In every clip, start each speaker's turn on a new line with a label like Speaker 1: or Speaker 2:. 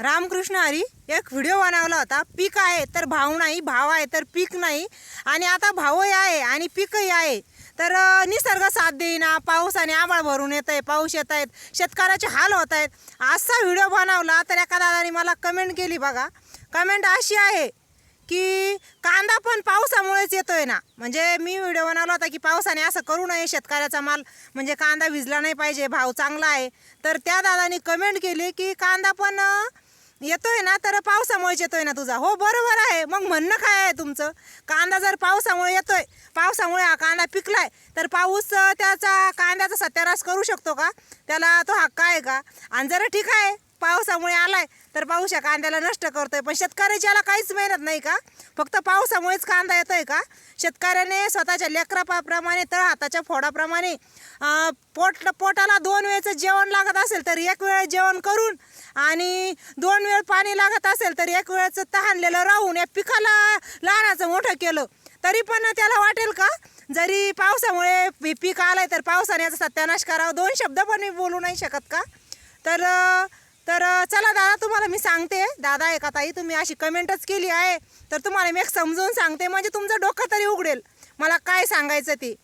Speaker 1: रामकृष्ण हरी एक व्हिडिओ बनवला होता. पीक आहे तर भाव नाही भाव आहे तर पीक नाही. आणि आता भावही आहे आणि पीकही आहे. तर निसर्ग साथ देईना पाऊस आणि आभाळ भरून येत आहे पाऊस येत आहेत शेतकऱ्याचे हाल होत आहेत. असा व्हिडिओ बनवला तर एका दादाने मला कमेंट केली बघा. कमेंट अशी आहे की कांदा पण पावसामुळेच येतोय ना. म्हणजे मी व्हिडिओ बनवला होता की पावसाने असं करू नये शेतकऱ्याचा माल. म्हणजे कांदा भिजला नाही पाहिजे भाव चांगला आहे. तर त्या दादानी कमेंट केली की कांदा पण येतोय ना तर पावसामुळेच येतोय ना तुझा. हो बरोबर आहे. मग म्हणणं काय आहे तुमचं? कांदा जर पावसामुळे येतोय पावसामुळे हा कांदा पिकलाय तर पाऊस त्याचा कांद्याचा सत्यानाश करू शकतो का? त्याला तो हक्क आहे का? आणि जर ठीक आहे पावसामुळे आलाय तर पाऊस या कांद्याला नष्ट करतोय. पण शेतकऱ्याची याला काहीच मेहनत नाही का? फक्त पावसामुळेच कांदा आहे का? शेतकऱ्याने स्वतःच्या लेकरापाप्रमाणे तळ हाताच्या फोडाप्रमाणे पोट पोटाला दोन वेळचं जेवण लागत असेल तर एक वेळ जेवण करून आणि दोन वेळ पाणी लागत असेल तर एक वेळचं तहानलेलं राहून या पिकाला लहानाचं मोठं केलं. तरी पण त्याला वाटेल का? जरी पावसामुळे पीक आलं आहे तर पावसाने याचा सत्यानाश करावा. दोन शब्द पण मी बोलू नाही शकत का? तर तर चला दादा तुम्हाला मी सांगते. दादा एका ताई तुम्ही अशी कमेंटच केली आहे. तर तुम्हाला मी एक समजून सांगते म्हणजे तुमचं डोकं तरी उघडेल. मला काय सांगायचं ते.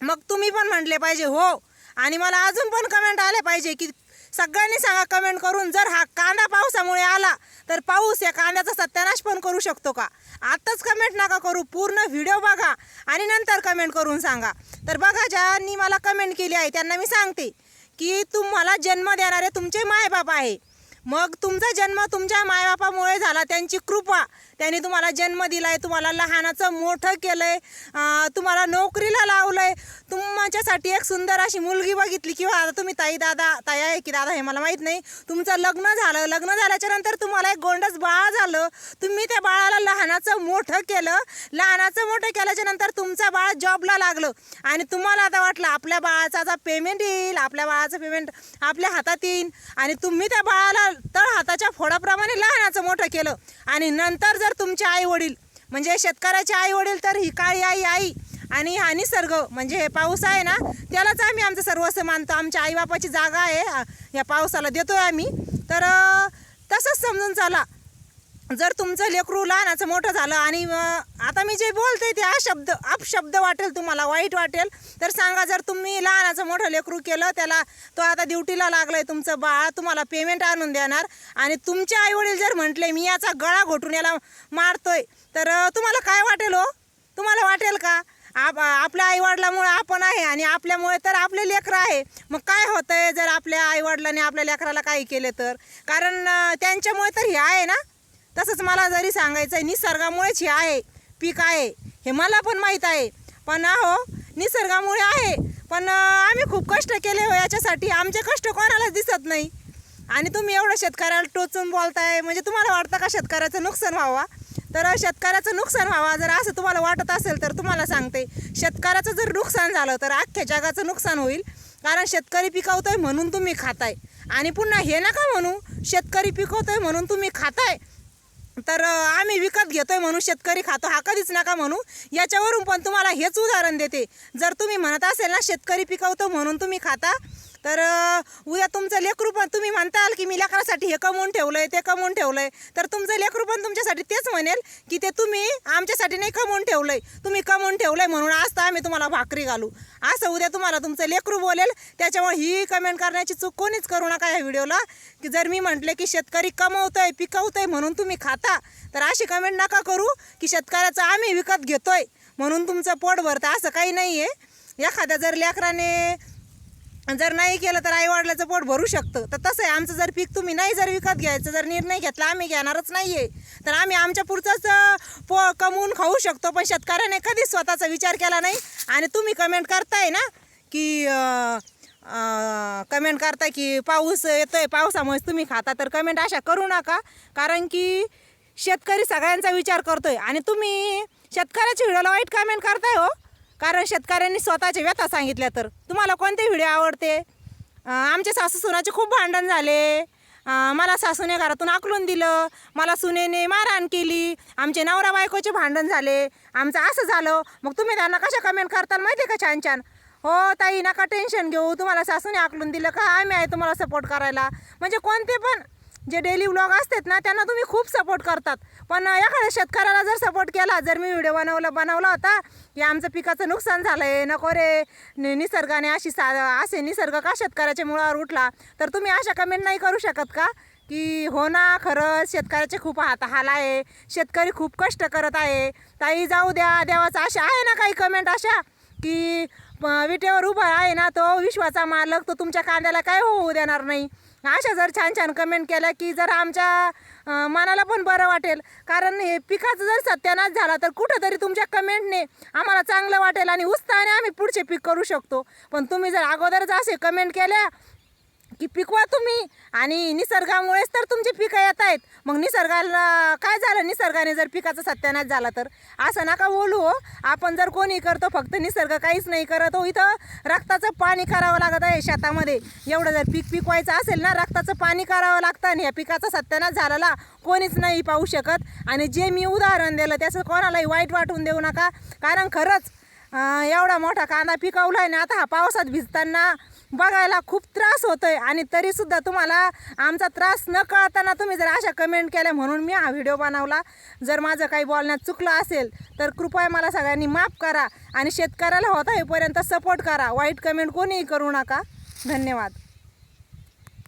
Speaker 1: मग तुम्ही पण म्हटले पाहिजे हो. आणि मला अजून पण कमेंट आले पाहिजे की सगळ्यांनी सांगा कमेंट करून. जर हा कांदा पावसामुळे आला तर पाऊस या कांद्याचा सत्यानाश पण करू शकतो का? आत्ताच कमेंट नका करू पूर्ण व्हिडिओ बघा आणि नंतर कमेंट करून सांगा. तर बघा ज्यांनी मला कमेंट केली आहे त्यांना मी सांगते. की तुम्हाला जन्म देणारे तुमचे मायबाप आहे. मग तुमचा जन्म तुमच्या मायबापामुळे झाला त्यांची कृपा. त्यांनी तुम्हाला जन्म दिला आहे तुम्हाला लहानाचं मोठं केलं आहे तुम्हाला नोकरीला लावलं आहे तुमच्यासाठी एक सुंदर अशी मुलगी बघितली किंवा आता तुम्ही ताई दादा ताई आहे की दादा हे मला माहीत नाही. तुमचं लग्न झालं लग्न झाल्याच्यानंतर तुम्हाला एक गोंडस बाळ झालं तुम्ही त्या बाळाला लहानाचं मोठं केलं. लहानाचं मोठं केल्याच्यानंतर तुमचं बाळ जॉबला लागलं. आणि तुम्हाला आता वाटलं आपल्या बाळाचा आता पेमेंट येईल आपल्या बाळाचं पेमेंट आपल्या हातात येईल आणि तुम्ही त्या बाळाला तळ हाताच्या फोडाप्रमाणे लहानाचं मोठं केलं. आणि नंतर जर तुमचे आई वडील म्हणजे शेतकऱ्याचे आई वडील तर ही काळी आई आई आणि हा निसर्ग म्हणजे हे पाऊस आहे ना त्यालाच आम्ही आमचं सर्वस्व मानतो. आमच्या आईबापाची जागा आहे या पावसाला देतोय आम्ही. तर तसंच समजून चला. जर तुमचं लेकरू लहानाचं मोठं झालं आणि आता मी जे बोलते ते शब्द अपशब्द वाटेल तुम्हाला वाईट वाटेल तर सांगा जर तुम्ही लहानाचं मोठं लेकरू केलं त्याला तो आता ड्युटीला आहे तुमचं बाळ तुम्हाला पेमेंट आणून देणार आणि तुमचे आईवडील जर म्हटले मी याचा गळा घोटून याला मारतोय तर तुम्हाला काय वाटेल हो? तुम्हाला वाटेल का? आप आपल्या आईवडिलामुळे आपण आहे आणि आपल्यामुळे तर आपले लेकरं आहे. मग काय होतं आहे जर आपल्या आईवडिलांनी आपल्या लेकराला काही केले तर? कारण त्यांच्यामुळे तर हे आहे ना? तसंच मला जरी सांगायचं आहे निसर्गामुळेच हे आहे पीक आहे हे मला पण माहीत आहे. पण अहो निसर्गामुळे आहे. पण आम्ही खूप कष्ट केले हो याच्यासाठी. आमचे कष्ट कोणालाच दिसत नाही. आणि तुम्ही एवढं शेतकऱ्याला टोचून बोलताय म्हणजे तुम्हाला वाटतं का शेतकऱ्याचं नुकसान व्हावा? तर शेतकऱ्याचं नुकसान व्हावा. जर असं तुम्हाला वाटत असेल तर तुम्हाला सांगते. शेतकऱ्याचं जर नुकसान झालं तर अख्ख्या जगाचं नुकसान होईल. कारण शेतकरी पिकवतोय म्हणून तुम्ही खाताय. आणि पुन्हा हे नका म्हणू शेतकरी पिकवतोय म्हणून तुम्ही खाताय. तर आम्ही विकत घेतोय म्हणून शेतकरी खातो. हा कधीच नका म्हणू. याच्यावरून पण तुम्हाला हेच उदाहरण देते. जर तुम्ही म्हणत असेल ना शेतकरी पिकवतो म्हणून तुम्ही खाता तर उद्या तुमचं लेकरू पण तुम्ही म्हणताल की मी लेकरासाठी हे कमवून ठेवलं आहे ते कमवून ठेवलं आहे तर तुमचं लेकरू पण तुमच्यासाठी तेच म्हणेल की ते तुम्ही आमच्यासाठी नाही कमवून ठेवलं आहे तुम्ही कमवून ठेवलं आहे म्हणून आज तर आम्ही तुम्हाला भाकरी घालू. असं उद्या तुम्हाला तुमचं लेकरू बोलेल. त्याच्यामुळे ही कमेंट करण्याची चूक कोणीच करू नका या व्हिडिओला. की जर मी म्हटले की शेतकरी कमवतो आहे पिकवतो आहे म्हणून तुम्ही खाता तर अशी कमेंट नका करू की शेतकऱ्याचं आम्ही विकत घेतोय म्हणून तुमचं पोट भरतं. असं काही नाही आहे एखाद्या जर लेकराने जर नाही केलं तर आईवडिलाचं पोट भरू शकतं. तर तसं आहे. आमचं जर पीक तुम्ही नाही जर विकत घ्यायचं जर निर्णय घेतला आम्ही घेणारच नाही आहे तर आम्ही आमच्या पुढचंच पो कमवून खाऊ शकतो. पण शेतकऱ्याने कधीच स्वतःचा विचार केला नाही आणि तुम्ही कमेंट करताय ना की कमेंट करताय की पाऊस येतोय पावसामुळे तुम्ही खाता. तर कमेंट अशा करू नका. कारण की शेतकरी सगळ्यांचा विचार करतोय. आणि तुम्ही शेतकऱ्याच्या व्हिडिओला वाईट कमेंट करताय हो. कारण शेतकऱ्यांनी स्वतःच्या व्यथा सांगितल्या तर. तुम्हाला कोणते व्हिडिओ आवडते? आमच्या सासू सुनाचे खूप भांडण झाले. मला सासूने घरातून आकलून दिलं. मला सुनेने मारहाण केली. आमचे नवरा बायकोचे भांडण झाले. आमचं असं झालं. मग तुम्ही त्यांना कशा कमेंट करताल माहिती आहे का छान छान हो ताई नका टेन्शन घेऊ. तुम्हाला सासूने आकलून दिलं का? आम्ही आहे तुम्हाला सपोर्ट करायला. म्हणजे कोणते पण जे डेली व्लॉग असतात ना त्यांना तुम्ही खूप सपोर्ट करतात. पण एखाद्या शेतकऱ्याला जर सपोर्ट केला जर मी व्हिडिओ बनवला बनवला होता की आमचं पिकाचं नुकसान झालं आहे नको रे नि- निसर्गाने अशी सा असे निसर्ग का शेतकऱ्याच्या मुळावर उठला? तर तुम्ही अशा कमेंट नाही करू शकत का? की हो ना खरंच शेतकऱ्याचे खूप हात हाल आहे शेतकरी खूप कष्ट करत आहे. ताई जाऊ द्या देवाचं अशा आहे ना काही कमेंट अशा? की विटेवर उभा आहे ना तो विश्वाचा मालक तो तुमच्या कांद्याला काय होऊ देणार नाही. अशा जर छान छान कमेंट केल्या की जर आमच्या मनाला पण बरं वाटेल. कारण हे पिकाचं जर सत्यानाश झाला तर कुठंतरी तुमच्या कमेंटने आम्हाला चांगलं वाटेल आणि उत्साहाने आम्ही पुढचे पीक करू शकतो. पण तुम्ही जर अगोदरच असे कमेंट केल्या की पिकवा तुम्ही. आणि निसर्गामुळेच तर तुमची पिकं येत आहेत. मग निसर्गाला काय झालं? निसर्गाने जर पिकाचा सत्यानाश झाला तर? असं नका बोलू हो. आपण जर कोणी करतो फक्त निसर्ग काहीच नाही करत हो. इथं रक्ताचं पाणी करावं लागत आहे शेतामध्ये. एवढं जर पीक पिकवायचं असेल ना रक्ताचं पाणी करावं लागतं आणि या पिकाचा सत्यानाश झालेला कोणीच नाही पाहू शकत. आणि जे मी उदाहरण दिलं त्याचं कोणालाही वाईट वाटून देऊ नका. कारण खरंच एवढा मोठा कांदा पिकवला आहे ना आता हा पावसात भिजताना बघायला खूप त्रास होतोय आणि तरीसुद्धा तुम्हाला आमचा त्रास न कळताना तुम्ही जर अशा कमेंट केल्या म्हणून मी हा व्हिडिओ बनवला. जर माझं काही बोलण्यात चुकलं असेल तर कृपया मला सगळ्यांनी माफ करा आणि शेतकऱ्याला होता येईपर्यंत सपोर्ट करा. वाईट कमेंट कोणीही करू नका. धन्यवाद.